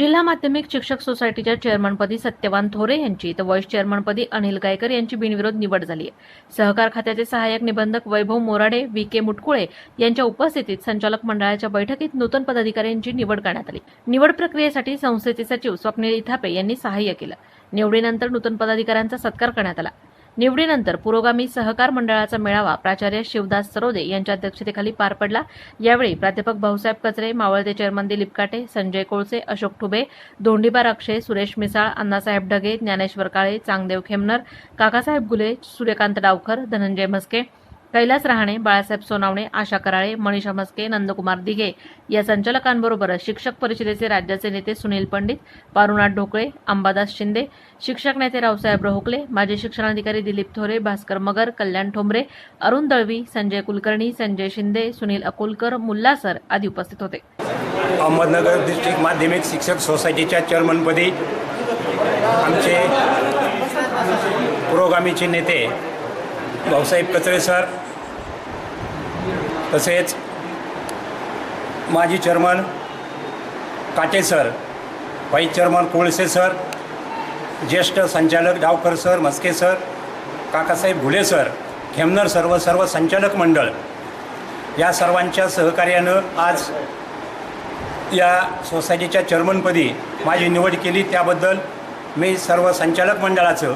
जिल्हा माध्यमिक शिक्षक सोसायटीच्या चेअरमनपदी सत्यवान थोरे यांची तर व्हाईस चेअरमनपदी अनिल गायकर यांची बिनविरोध निवड झाली आहे. सहकार खात्याचे सहाय्यक निबंधक वैभव मोराडे व्ही. के. मुटकुळे यांच्या उपस्थितीत संचालक मंडळाच्या बैठकीत नूतन पदाधिकाऱ्यांची निवड करण्यात आली. निवड प्रक्रियेसाठी संस्थेचे सचिव स्वप्नील इथापे यांनी सहाय्य केलं. निवडीनंतर नूतन पदाधिकाऱ्यांचा सत्कार करण्यात आला. निवडीनंतर पुरोगामी सहकार मंडळाचा मेळावा प्राचार्य शिवदास सरोदे यांच्या अध्यक्षतेखाली पार पडला. यावेळी प्राध्यापक भाऊसाहेब कचरे मावळते चेअरमन दिलीप काटे संजय कोळसे अशोक ठुबे दोंडीबा अक्षय सुरेश मिसाळ अण्णासाहेब ढगे ज्ञानेश्वर काळे चांगदेव खेमनर काकासाहेब गुले सूर्यकांत डावकर धनंजय म्हस्के कैलास रहाणे बाळासाहेब सोनावणे आशा कराळे मनीषा मस्के नंदकुमार दिघे या संचालकांबरोबरच शिक्षक परिषदेचे राज्याचे नेते सुनील पंडित पारुनाथ ढोकळे अंबादास शिंदे शिक्षक नेते रावसाहेब रोहकले माजी शिक्षणाधिकारी दिलीप थोरे भास्कर मगर कल्याण ठोंबरे अरुण दळवी संजय कुलकर्णी संजय शिंदे सुनील अकोलकर मुल्ला सर आदी उपस्थित होते. अहमदनगर डिस्ट्रिक्ट माध्यमिक शिक्षक सोसायटीच्या चेअरमनपदी आमचे पुरोगामीचे नेते भाऊसाहेब कचरे सर तसेच माजी chairman Kate sir vice chairman Kolse sir ज्येष्ठ संचालक Dawkar sir Maske sir Kakasaheb Ghule sir Khemnar सर्व सर्व संचालक मंडळ या सर्वांच्या सहकार्यानं आज या सोसायटीच्या चेअरमनपदी माझी निवड केली. त्याबद्दल मी सर्व संचालक मंडळाचं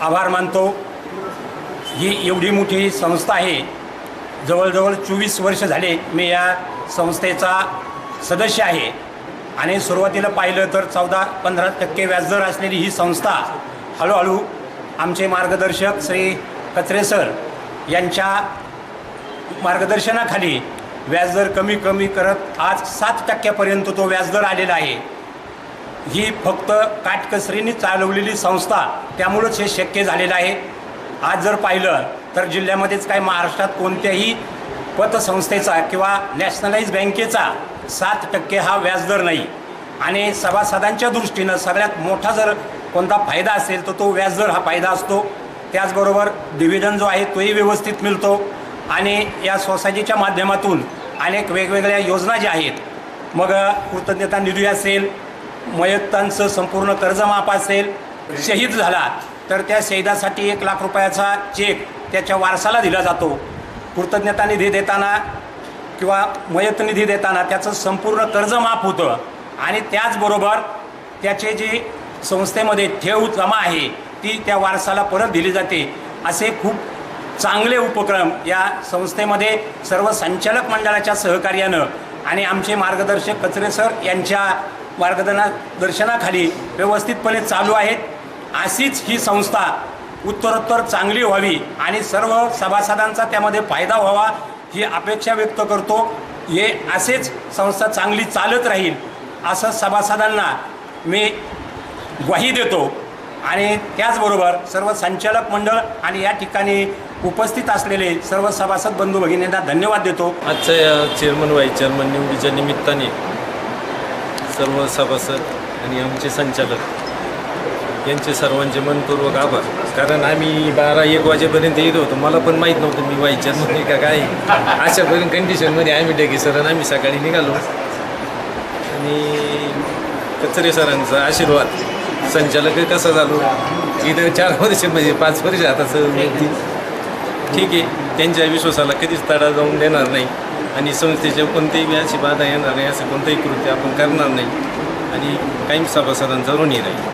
आभार मानतो. ही एवढी मोठी संस्था आहे. जवळजवळ चोवीस वर्ष झाले मी या संस्थेचा सदस्य आहे. आणि सुरुवातीला पाहिलं तर चौदा पंधरा टक्के व्याजदर असलेली ही संस्था हळूहळू आमचे मार्गदर्शक श्री कचरे सर यांच्या मार्गदर्शनाखाली व्याजदर कमी कमी करत आज सात टक्क्यापर्यंत तो व्याजदर आलेला आहे. ही फक्त काटकसरीने चालवलेली संस्था त्यामुळंच हे शक्य झालेलं आहे. आज जर पाहिलं तर जिल्ह्यामध्येच काय महाराष्ट्रात कोणत्याही पतसंस्थेचा किंवा नॅशनलाइज बँकेचा सात टक्के हा व्याजदर नाही. आणि सभासदांच्या दृष्टीनं सगळ्यात मोठा जर कोणता फायदा असेल तर तो व्याजदर हा फायदा असतो. त्याचबरोबर डिव्हिडंड जो आहे तोही व्यवस्थित मिळतो. आणि या सोसायटीच्या माध्यमातून अनेक वेगवेगळ्या योजना ज्या आहेत मग कृतज्ञता निधी असेल मयत्तांचं संपूर्ण कर्जमाफ असेल शहीद झाला तर त्या शहीदासाठी एक लाख रुपयाचा चेक त्याच्या वारसाला दिला जातो. कृतज्ञता निधी देताना किंवा मयत निधी देताना त्याचं संपूर्ण कर्ज माफ होतं. आणि त्याचबरोबर त्याचे जे संस्थेमध्ये ठेव जमा आहे ती त्या वारसाला परत दिली जाते. असे खूप चांगले उपक्रम या संस्थेमध्ये सर्व संचालक मंडळाच्या सहकार्यानं आणि आमचे मार्गदर्शक कचरे सर यांच्या मार्गदर्शनाखाली व्यवस्थितपणे चालू आहेत. अशीच ही संस्था उत्तरोत्तर चांगली व्हावी आणि सर्व सभासदांचा त्यामध्ये फायदा व्हावा ही अपेक्षा व्यक्त करतो. हे असेच संस्था चांगली चालत राहील असं सभासदांना मी ग्वाही देतो. आणि त्याचबरोबर सर्व संचालक मंडळ आणि या ठिकाणी उपस्थित असलेले सर्व सभासद बंधू भगिनींना धन्यवाद देतो. आजच्या या चेअरमन व्हाईस चेअरमन निवडीच्या निमित्ताने सर्व सभासद आणि आमचे संचालक यांचे सर्वांचे मनपूर्वक आभार. कारण आम्ही बारा एक वाजेपर्यंत येत होतो. मला पण माहीत नव्हतं मी व्हायच्या चेअरमन का काय. अशापर्यंत कंडिशनमध्ये आम्ही डेगे सर आम्ही सकाळी निघालो. आणि कचरे सरांचा आशीर्वाद. संचालक कसं झालो? इथं चार वर्ष म्हणजे पाच वर्ष आता सर व्यक्ती ठीक आहे. त्यांच्या विश्वासाला कधीच तडा जाऊन देणार नाही. आणि संस्थेच्या कोणतेही अशी बाधा येणार नाही असं कोणतंही कृत्य आपण करणार नाही. आणि कायम सभासदांचा ऋणी राहील.